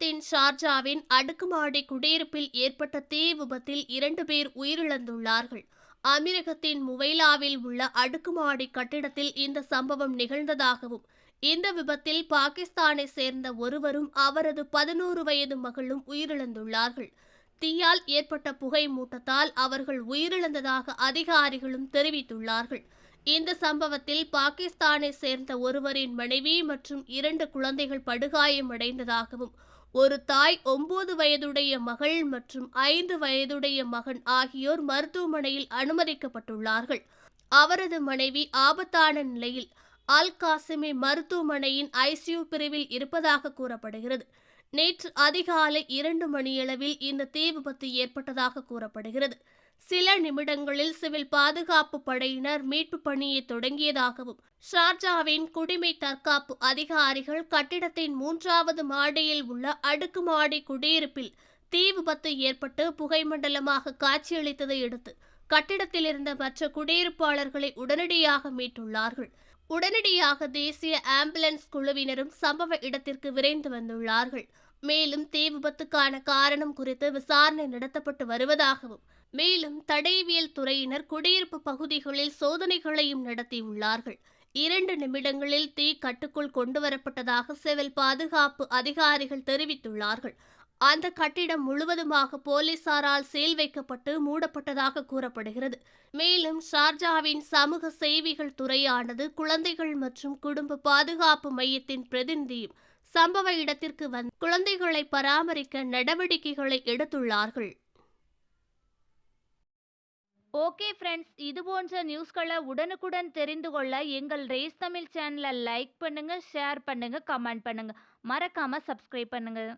அமீரகத்தின் ஷார்ஜாவின் அடுக்குமாடி குடியிருப்பில் ஏற்பட்ட தீ விபத்தில் இரண்டு பேர் உயிரிழந்துள்ளார்கள். அமீரகத்தின் முவைலாவில் உள்ள அடுக்குமாடி கட்டிடத்தில் இந்த சம்பவம் நிகழ்ந்ததாகவும் இந்த விபத்தில் பாகிஸ்தானை சேர்ந்த ஒருவரும் அவரது பதினோரு வயது மகளும் உயிரிழந்துள்ளார்கள். தீயால் ஏற்பட்ட புகை மூட்டத்தால் அவர்கள் உயிரிழந்ததாக அதிகாரிகளும் தெரிவித்துள்ளார்கள். இந்த சம்பவத்தில் பாகிஸ்தானை சேர்ந்த ஒருவரின் மனைவி மற்றும் இரண்டு குழந்தைகள் படுகாயமடைந்ததாகவும் ஒரு தாய் ஒன்பது வயதுடைய மகள் மற்றும் ஐந்து வயதுடைய மகன் ஆகியோர் மருத்துவமனையில் அனுமதிக்கப்பட்டுள்ளார்கள். அவரது மனைவி ஆபத்தான நிலையில் அல் காசிமி மருத்துவமனையின் ஐசியூ பிரிவில் இருப்பதாக கூறப்படுகிறது. நேற்று அதிகாலை இரண்டு மணியளவில் இந்த தீ விபத்து ஏற்பட்டதாக கூறப்படுகிறது. சில நிமிடங்களில் சிவில் பாதுகாப்பு படையினர் மீட்பு பணியை தொடங்கியதாகவும் ஷார்ஜாவின் குடிமை தற்காப்பு அதிகாரிகள் கட்டிடத்தின் மூன்றாவது மாடியில் உள்ள அடுக்குமாடி குடியிருப்பில் தீ விபத்து ஏற்பட்டு புகைமண்டலமாக காட்சியளித்ததை அடுத்து கட்டிடத்தில் இருந்த மற்ற குடியிருப்பாளர்களை உடனடியாக மீட்டுள்ளார்கள். உடனடியாக தேசிய ஆம்புலன்ஸ் குழுவினரும் சம்பவ இடத்திற்கு விரைந்து வந்துள்ளார்கள். மேலும் தீ விபத்துக்கான காரணம் குறித்து விசாரணை நடத்தப்பட்டு வருவதாகவும் மேலும் தடயவியல் துறையினர் குடியிருப்பு பகுதிகளில் சோதனைகளையும் நடத்தியுள்ளார்கள். இரண்டு நிமிடங்களில் தீ கட்டுக்குள் கொண்டுவரப்பட்டதாக சிவில் பாதுகாப்பு அதிகாரிகள் தெரிவித்துள்ளார்கள். அந்த கட்டிடம் முழுவதுமாக போலீசாரால் சீல் வைக்கப்பட்டு மூடப்பட்டதாக கூறப்படுகிறது. மேலும் ஷார்ஜாவின் சமூக சேவைகள் துறையானது குழந்தைகள் மற்றும் குடும்ப பாதுகாப்பு மையத்தின் பிரதிநிதியும் சம்பவ இடத்திற்கு வந்து குழந்தைகளை பராமரிக்க நடவடிக்கைகளை எடுத்துள்ளார்கள். ஓகே ஃப்ரெண்ட்ஸ் இது போன்ற நியூஸ்களை உடனுக்குடன் தெரிந்து கொள்ள எங்கள் ரேஸ் தமிழ் சேனலை லைக் பண்ணுங்கள் ஷேர் பண்ணுங்கள் கமெண்ட் பண்ணுங்கள் மறக்காமல் சப்ஸ்கிரைப் பண்ணுங்கள்